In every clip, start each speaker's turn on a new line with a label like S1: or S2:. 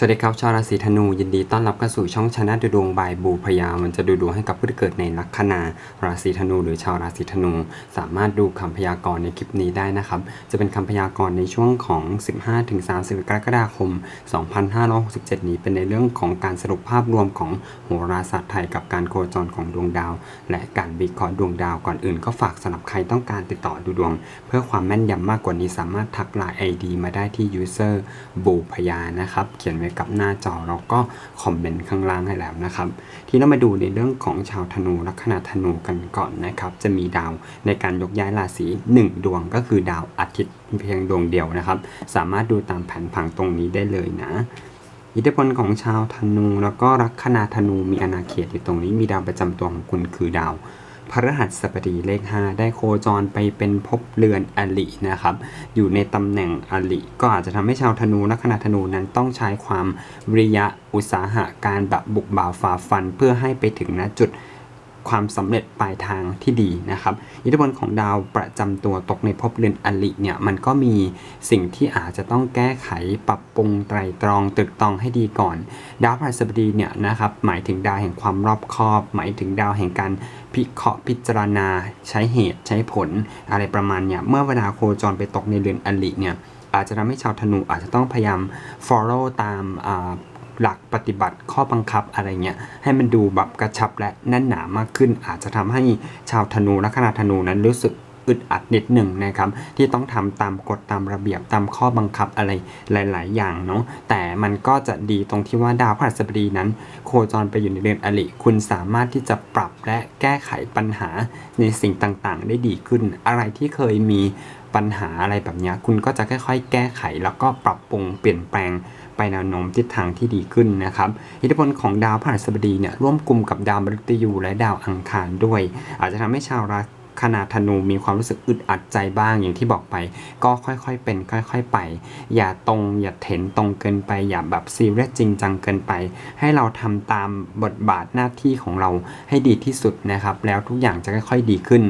S1: สวัสดีครับชาวราศีธนูยินดีต้อนรับเข้าสู่ช่องชนะดูดวงบายบูพยามันจะดูดวงให้กับผู้ที่เกิดในลัคนาราศีธนู หรือชาวราศีธนู สามารถดูคำพยากรณ์ในคลิปนี้ได้นะครับ จะเป็นคำพยากรณ์ในช่วงของ 15-30 กรกฎาคม 2567 นี้เป็นในเรื่องของการสรุปภาพรวมของโหราศาสตร์ไทยกับการโคจรของดวงดาว และการวิเคราะห์ดวงดาวก่อนอื่นก็ฝากสำหรับใครต้องการติดต่อดูดวง เพื่อความแม่นยำมากกว่านี้สามารถทักไลน์ ID มาได้ที่ user บูพยานะครับเขียนไว้กับหน้าจอแล้วก็คอมเมนต์ข้างล่างให้แล้วนะครับ ทีนี้เรามาดูในเรื่องของชาวธนูลัคนาธนูกันก่อนนะครับ จะมีดาวในการยกย้ายราศี1 ดวงก็คือดาวอาทิตย์เพียงดวงเดียวนะครับ สามารถดูตามแผนผังตรงนี้ได้เลยนะอิทธิพลของชาวธนูแล้วก็ลัคนาธนูมีอาณาเขตอยู่ตรงนี้มีดาวประจำตัวของคุณคือดาว พฤหัสบดีเลข 5 ได้โคจรไปเป็นภพเรือนอลินะครับ อยู่ในตำแหน่งอลิก็อาจจะทำให้ชาวธนูลัคนาธนูนั้นต้องใช้ความวิริยะอุตสาหะการแบบบุกบ่าวฝ่าฟันเพื่อให้ไปถึงณจุด ความสำเร็จปลายทางที่ดีนะครับ อิทธิพลของดาวประจำตัวตกในภพเรือนอลิเนี่ยมันก็มีสิ่งที่อาจจะต้องแก้ไขปรับปรุงไตรตรองตึกตองให้ดีก่อน ดาวพฤหัสบดีเนี่ยนะครับหมายถึงดาวแห่งความรอบคอบ หมายถึงดาวแห่งการพิเคราะห์พิจารณา ใช้เหตุใช้ผล อะไรประมาณเนี่ยเมื่อเวลาโคจรไปตกในเรือนอลิเนี่ยอาจจะทำให้ชาวธนูอาจจะต้องพยายาม follow ตาม หลักปฏิบัติข้อบังคับอะไรเงี้ยให้มันดูแบบกระชับและแน่นหนามากขึ้น อาจจะทำให้ชาวธนูและคณะธนูนั้นรู้สึกอึดอัดนิดหนึ่งนะครับที่ต้องทำตามกฎตามระเบียบตามข้อบังคับอะไรหลาย ๆ อย่างเนาะแต่มันก็จะดีตรงที่ว่าดาวพฤหัสบดีนั้น โคจรไปอยู่ในเรือนอลิคุณสามารถที่จะปรับและแก้ไขปัญหาในสิ่งต่าง ๆ ได้ดีขึ้น อะไรที่เคยมีปัญหาอะไรแบบนี้คุณก็จะค่อย ๆ แก้ไขแล้วก็ปรับปรุงเปลี่ยนแปลง ไปแนวโน้มทิศทางที่ดีขึ้นนะครับอิทธิพลของดาวพฤหัสบดีเนี่ยร่วมกลุ่มกับดาวมฤตยูและดาวอังคารด้วย อาจจะทำให้ชาวราคนาธนูมีความรู้สึกอึดอัดใจบ้างอย่างที่บอกไป ก็ค่อยๆเป็น ค่อย ๆไป อย่าตรงอย่าเถนตรงเกินไป อย่าแบบซีเรียสจริงจังเกินไป ให้เราทำตามบทบาทหน้าที่ของเราให้ดีที่สุดนะครับ แล้วทุกอย่างจะค่อยๆดีขึ้น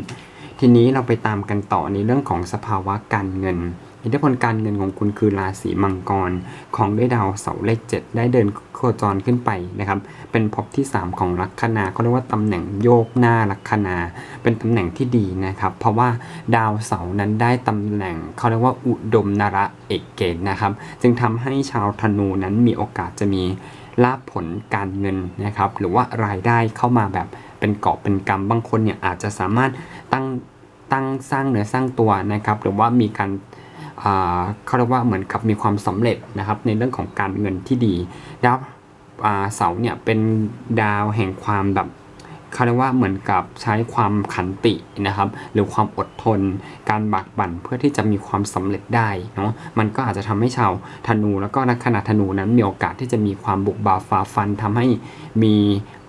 S1: ทีนี้เราไปตามกันต่อในเรื่องของสภาวะการเงิน อิทธิพลการเงินของคุณคือราศีมังกร ของด้วยดาวเสาร์เลข 7 ได้เดินโคจรขึ้นไปนะครับ เป็นภพที่ 3 ของลัคนาเขาเรียกว่าตำแหน่งโยกหน้าลัคนา เป็นตำแหน่งที่ดีนะครับ เพราะว่าดาวเสาร์นั้นได้ตำแหน่งเขาเรียกว่าอุดมนระเอกเกณฑ์นะครับ จึงทำให้ชาวธนูนั้นมีโอกาสจะมีลาผลการเงินนะครับ หรือว่ารายได้เข้ามาแบบเป็นเกาะเป็นกำบางคนเนี่ยอาจจะสามารถตั้งตั้งสร้างเนื้อสร้างตัวนะครับ หรือว่ามีการ เขาเรียกว่าเหมือนกับมีความสำเร็จนะครับในเรื่องของการเงินที่ดีดาวเสาเนี่ยเป็นดาวแห่งความแบบเขาเรียกว่าเหมือนกับใช้ความขันตินะครับ หรือความอดทน การบักบั่นเพื่อที่จะมีความสำเร็จได้เนาะมันก็อาจจะทำให้ชาวธนูแล้วก็นักขณะธนูนั้นมีโอกาสที่จะมีความบุกบาฝ่าฟันทำให้มี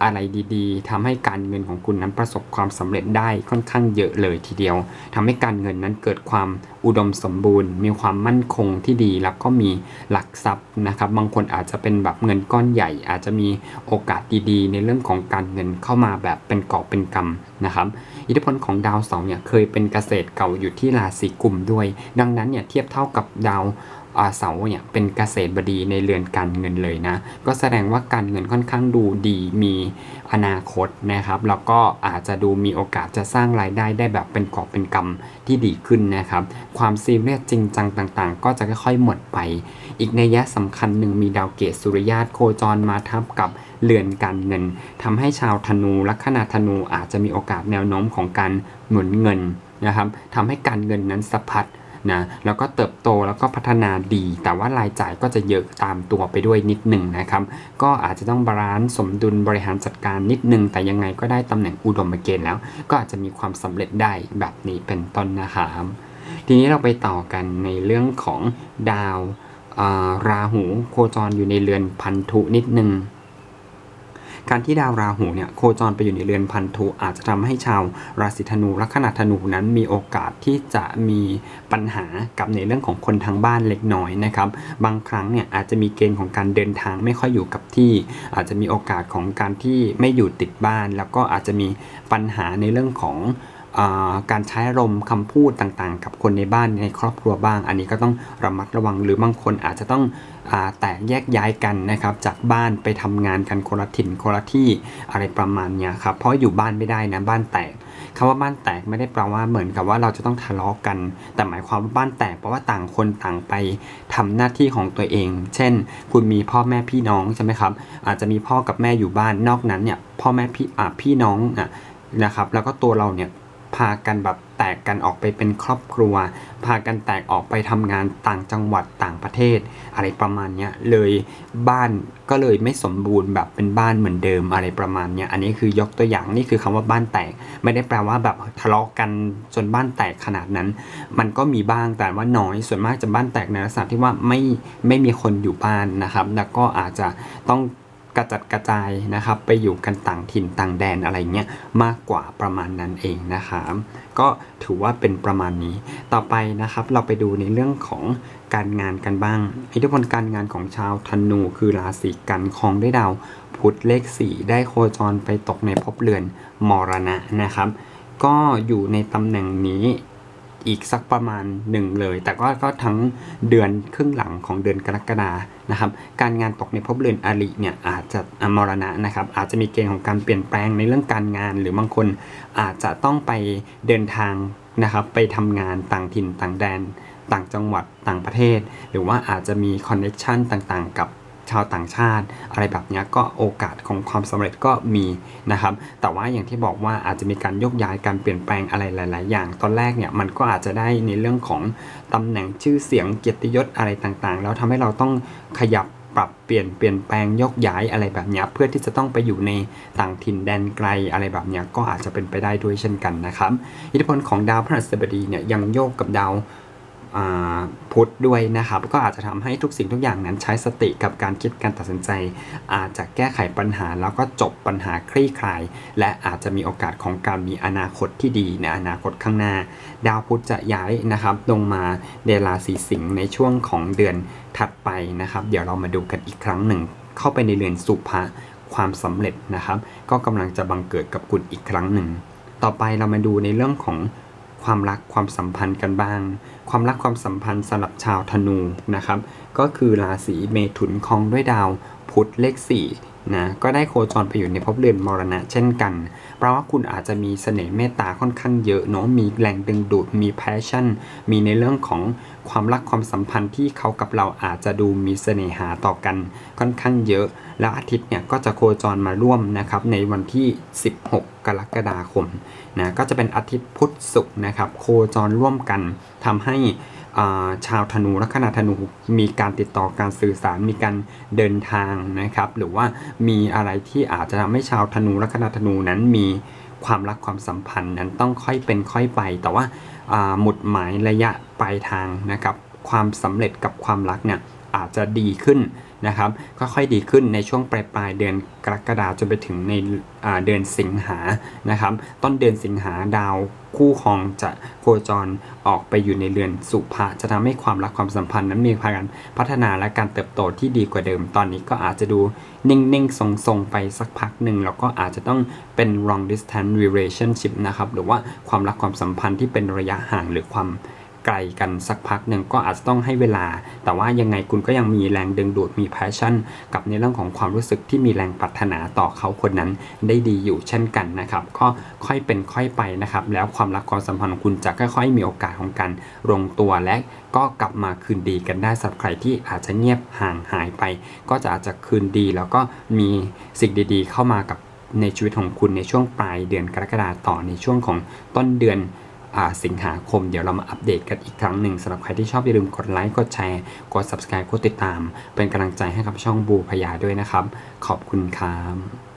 S1: อะไรดีๆทำให้การเงินของคุณนั้นประสบความสำเร็จได้ค่อนข้างเยอะเลยทีเดียวทำให้การเงินนั้นเกิดความอุดมสมบูรณ์ มีความมั่นคงที่ดีแล้วก็มีหลักทรัพย์นะครับ บางคนอาจจะเป็นแบบเงินก้อนใหญ่ อาจจะมีโอกาสดีๆ ในเรื่องของการเงินเข้ามาแบบเป็นกอบเป็นกำนะครับ อิทธิพลของดาวเสาร์เนี่ยเคยเป็นเกษตรเก่าอยู่ที่ราศีกุมด้วย ดังนั้นเนี่ยเทียบเท่ากับดาว เสาเนี่ยเป็นเกษตรบดีในเรือนการเงินเลยนะ ก็แสดงว่าการเงินค่อนข้างดูดีมีอนาคตนะครับแล้วก็อาจจะดูมีโอกาสจะสร้างรายได้ได้แบบเป็นกอบเป็นกำที่ดีขึ้นนะครับ ความซีเรียสจริงจังต่างๆ ก็จะค่อยๆหมดไป อีกในยะสำคัญหนึ่งมีดาวเกตสุริยาตโคจรมาทับกับเรือนการเงินทำให้ชาวธนูลัคนาธนูอาจจะมีโอกาสแนวโน้มของการหมุนเงินนะครับทำให้การเงินนั้นสะพัด นะแล้วก็เติบโตแล้วก็พัฒนาดี แต่ว่ารายจ่ายก็จะเยอะตามตัวไปด้วยนิดหนึ่งนะครับ ก็อาจจะต้องบาลานซ์สมดุลบริหารจัดการนิดหนึ่งแต่ยังไงก็ได้ตำแหน่งอุดมเกณฑ์แล้ว ก็อาจจะมีความสำเร็จได้แบบนี้เป็นต้นนะครับทีนี้เราไปต่อกันในเรื่องของดาวาราหูโคจรอยู่ในเรือนพันธุนิดนึง การที่ดาวราหูเนี่ยโคจรไปอยู่ในเรือนพันธุอาจจะทำให้ชาวราศีธนูลัคนาธนูนั้นมีโอกาสที่จะมีปัญหากับในเรื่องของคนทางบ้านเล็กน้อยนะครับบางครั้งเนี่ยอาจจะมีเกณฑ์ของการเดินทางไม่ค่อยอยู่กับที่ อาจจะมีโอกาสของการที่ไม่อยู่ติดบ้าน แล้วก็อาจจะมีปัญหาในเรื่องของ การใช้อารมณ์คำพูดต่างๆ กับคนในบ้านในครอบครัวบ้าง อันนี้ก็ต้องระมัดระวังหรือบางคนอาจจะต้องอแตกแยกย้ายกันนะครับ จากบ้านไปทำงานกันคนละถิ่นคนละที่อะไรประมาณเนี้ยครับเพราะอยู่บ้านไม่ได้นะบ้านแตกคำว่าบ้านแตกไม่ได้แปลว่าเหมือนกับว่าเราจะต้องทะเลาะกัน แต่หมายความว่าบ้านแตกเพราะว่าต่างคนต่างไปทำหน้าที่ของตัวเอง เช่น คุณมีพ่อแม่พี่น้องใช่ไหมครับ อาจจะมีพ่อกับแม่อยู่บ้านนอกนั้นเนี่ยพ่อแม่พี่พี่น้องอะนะครับแล้วก็ตัวเราเนี่ย พากันแบบแตกกันออกไปเป็นครอบครัว พากันแตกออกไปทำงานต่างจังหวัดต่างประเทศ อะไรประมาณเนี้ยเลยบ้านก็เลยไม่สมบูรณ์แบบเป็นบ้านเหมือนเดิมอะไรประมาณเนี้ยอันนี้คือยกตัวอย่างนี่คือคำว่าบ้านแตก ไม่ได้แปลว่าแบบทะเลาะกันจนบ้านแตกขนาดนั้น มันก็มีบ้างแต่ว่าน้อยส่วนมากจะบ้านแตกในลักษณะที่ว่าไม่ไม่มีคนอยู่บ้านนะครับ แล้วก็อาจจะต้อง กระจัดกระจายนะครับ ไปอยู่กันต่างถิ่นต่างแดนอะไรเงี้ยมากกว่าประมาณนั้นเองนะครับก็ถือว่าเป็นประมาณนี้ ต่อไปนะครับเราไปดูในเรื่องของการงานกันบ้างอิทธิพลการงานของชาวธนูคือราศีกันคองด้วยดาวพุธเลข 4 ได้โคจรไปตกในภพเรือนมรณะนะครับ ก็อยู่ในตำแหน่งนี้ อีกสักประมาณหนึ่งเลย แต่ก็ก็ทั้งเดือนครึ่งหลังของเดือนกรกฎานะครับ การงานตกในภพเรือนอริเนี่ยอาจจะอมรณะนะครับ อาจจะมีเกณฑ์ของการเปลี่ยนแปลงในเรื่องการงาน หรือบางคนอาจจะต้องไปเดินทางนะครับ ไปทำงานต่างถิ่นต่างแดน ต่างจังหวัดต่างประเทศ หรือว่าอาจจะมีคอนเน c ชันต่างๆ กับ ชาวต่างชาติ อะไรแบบนี้ก็โอกาสของความสำเร็จก็มีนะครับ แต่ว่าอย่างที่บอกว่าอาจจะมีการยกย้ายการเปลี่ยนแปลงอะไรหลาย ๆ อย่าง ตอนแรกเนี่ยมันก็อาจจะได้ในเรื่องของตำแหน่งชื่อเสียงเกียรติยศอะไรต่าง ๆ แล้วทำให้เราต้องขยับปรับเปลี่ยนเปลี่ยนแปลงยกย้ายอะไรแบบนี้เพื่อที่จะต้องไปอยู่ในต่างถิ่นแดนไกลอะไรแบบนี้ก็อาจจะเป็นไปได้ด้วยเช่นกันนะครับ อิทธิพลของดาวพฤหัสบดีเนี่ยยังโยกกับดาว พุธด้วยนะครับ ก็อาจจะทำให้ทุกสิ่งทุกอย่างนั้นใช้สติกับการคิดการตัดสินใจ อาจจะแก้ไขปัญหาแล้วก็จบปัญหาคลี่คลาย และอาจจะมีโอกาสของการมีอนาคตที่ดีในอนาคตข้างหน้า ดาวพุธจะย้ายนะครับ ลงมาเดราศีสิงในช่วงของเดือนถัดไปนะครับ เดี๋ยวเรามาดูกันอีกครั้งหนึ่ง เข้าไปในเรือนสุภะความสำเร็จนะครับ ก็กำลังจะบังเกิดกับคุณอีกครั้งหนึ่ง ต่อไปเรามาดูในเรื่องของ ความรักความสัมพันธ์กันบ้าง ความรักความสัมพันธ์สำหรับชาวธนูนะครับ ก็คือราศีเมถุนครองด้วยดาวพุธเลข4 นะก็ได้โคจรไปอยู่ในภพเรือนมรณะ เช่นกัน เพราะว่าคุณอาจจะมีเสน่ห์เมตตาค่อนข้างเยอะเนาะมีแรงดึงดูดมีแพชชั่น มีในเรื่องของความรักความสัมพันธ์ที่เขากับเราอาจจะดูมีเสน่หาต่อกันค่อนข้างเยอะ แล้วอาทิตย์เนี่ยก็จะโคจรมาร่วมนะครับในวันที่ 16 กรกฎาคมนะก็จะเป็นอาทิตย์พุธศุกร์นะครับโคจรร่วมกันทำให้ ชาวธนูลัคนาธนูมีการติดต่อการสื่อสารมีการเดินทางนะครับ หรือว่ามีอะไรที่อาจจะทำให้ชาวธนูลัคนาธนูนั้นมีความรักความสัมพันธ์นั้นต้องค่อยเป็นค่อยไป แต่ว่าหมุดหมายระยะปลายทางนะครับ ความสำเร็จกับความรักเนี่ยอาจจะดีขึ้น นะครับค่อยๆดีขึ้นในช่วงปลายปลายๆเดือนกรกฎาจนไปถึงในเดือนสิงหานะครับ ต้นเดือนสิงหาดาวคู่ครองจะโคจรออกไปอยู่ในเรือนสุภะจะทำให้ความรักความสัมพันธ์นั้นมีการพัฒนาและการเติบโตที่ดีกว่าเดิม ตอนนี้ก็อาจจะดูนิ่งๆ ทรงๆ ไปสักพักหนึ่งแล้วก็อาจจะต้องเป็น long distance relationship นะครับ หรือว่าความรักความสัมพันธ์ที่เป็นระยะห่างหรือความ ไกลกันสักพักหนึ่งก็อาจจะต้องให้เวลา แต่ว่ายังไงคุณก็ยังมีแรงดึงดูดมี passion กับในเรื่องของความรู้สึกที่มีแรงปรารถนาต่อเขาคนนั้นได้ดีอยู่เช่นกันนะครับ ก็ค่อยเป็นค่อยไปนะครับ แล้วความรักความสัมพันธ์ของคุณจะค่อย ๆ มีโอกาสของการลงตัวและก็กลับมาคืนดีกันได้สำหรับใครที่อาจจะเงียบห่างหายไป ก็จะอาจจะคืนดี แล้วก็มีสิ่งดีๆ เข้ามากับในชีวิตของคุณในช่วงปลายเดือนกรกฎาต่อในช่วงของต้นเดือน สิงหาคม เดี๋ยวเรามาอัปเดตกันอีกครั้งหนึ่งสำหรับใครที่ชอบอย่าลืมกดไลค์กดแชร์กด subscribe กดติดตาม เป็นกำลังใจให้กับช่องบูพยาด้วยนะครับ ขอบคุณครับ